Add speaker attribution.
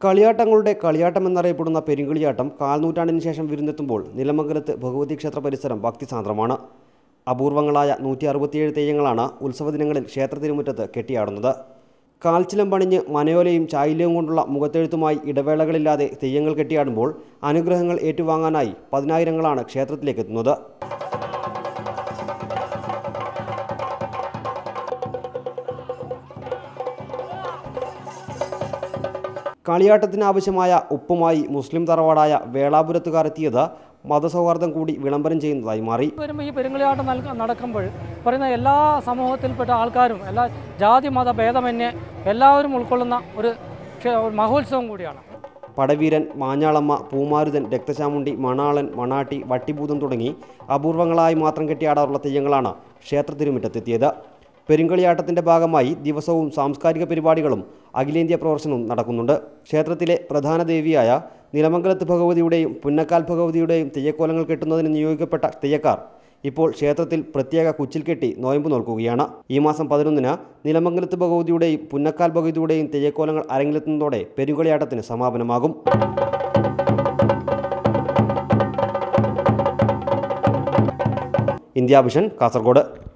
Speaker 1: കളിയാട്ടങ്ങളുടെ കളിയാട്ടം എന്നറിയപ്പെടുന്ന പെരുങ്കളിയാട്ടം കാൽനൂറ്റാണ്ടിന് ശേഷം വിരുന്നെത്തുമ്പോൾ നിലമംഗലത്ത് ഭഗവതി ക്ഷേത്ര പരിസരം ഭക്തിസാന്ദ്രമാണ്. അപൂർവങ്ങളായ നൂറ്റി അറുപത്തിയേഴ് തെയ്യങ്ങളാണ് ഉത്സവ ദിനങ്ങളിൽ ക്ഷേത്ര തിരുമുറ്റത്ത് കെട്ടിയാടുന്നത്. കാൽച്ചിലം പണിഞ്ഞ് മനയോലയും ചായില്യവും കൊണ്ടുള്ള മുഖത്തെഴുത്തുമായി ഇടവേളകളില്ലാതെ തെയ്യങ്ങൾ കെട്ടിയാടുമ്പോൾ അനുഗ്രഹങ്ങൾ ഏറ്റുവാങ്ങാനായി പതിനായിരങ്ങളാണ് ക്ഷേത്രത്തിലേക്ക് എത്തുന്നത് കളിയാട്ടത്തിന് ആവശ്യമായ ഉപ്പുമായി മുസ്ലിം തറവാടായ വേളാപുരത്തുകാരെത്തിയത് മതസൗഹാർദ്ദം കൂടി വിളംബരം ചെയ്യുന്നതായി മാറി.
Speaker 2: വരുമ്പോൾ ഈ പെരുങ്കളിയാട്ടം നടക്കുമ്പോൾ പറയുന്ന എല്ലാ സമൂഹത്തിൽപ്പെട്ട ആൾക്കാരും എല്ലാ ജാതി മത ഭേദമന്യേ എല്ലാവരും ഉൾക്കൊള്ളുന്ന ഒരു മഹോത്സവം കൂടിയാണ്.
Speaker 1: പടവീരൻ മാഞ്ഞാളമ്മ പൂമാരുതൻ രക്തചാമുണ്ടി മണാളൻ മണാട്ടി വട്ടിഭൂതം തുടങ്ങി അപൂർവങ്ങളായി മാത്രം കെട്ടിയാടാറുള്ള തെയ്യങ്ങളാണ് ക്ഷേത്ര തിരുമുറ്റത്തെത്തിയത് പെരുങ്കളിയാട്ടത്തിന്റെ ഭാഗമായി ദിവസവും സാംസ്കാരിക പരിപാടികളും അഖിലേന്ത്യാ പ്രവർത്തനവും നടക്കുന്നുണ്ട്. ക്ഷേത്രത്തിലെ പ്രധാന ദേവിയായ നിലമംഗലത്ത് ഭഗവതിയുടെയും പുന്നക്കാൽ ഭഗവതിയുടെയും തെയ്യക്കോലങ്ങൾ കെട്ടുന്നതിന് നിയോഗിക്കപ്പെട്ട തെയ്യക്കാർ ഇപ്പോൾ ക്ഷേത്രത്തിൽ പ്രത്യേക കുച്ചിൽ കെട്ടി നോയമ്പ് നോക്കുകയാണ് ഈ മാസം പതിനൊന്നിന് നിലമംഗലത്ത് ഭഗവതിയുടെയും പുന്നക്കാൽ ഭഗവതിയുടെയും തെയ്യക്കോലങ്ങൾ അരങ്ങിലെത്തുന്നതോടെ പെരുങ്കളിയാട്ടത്തിന് സമാപനമാകും. India vision Kasaragod.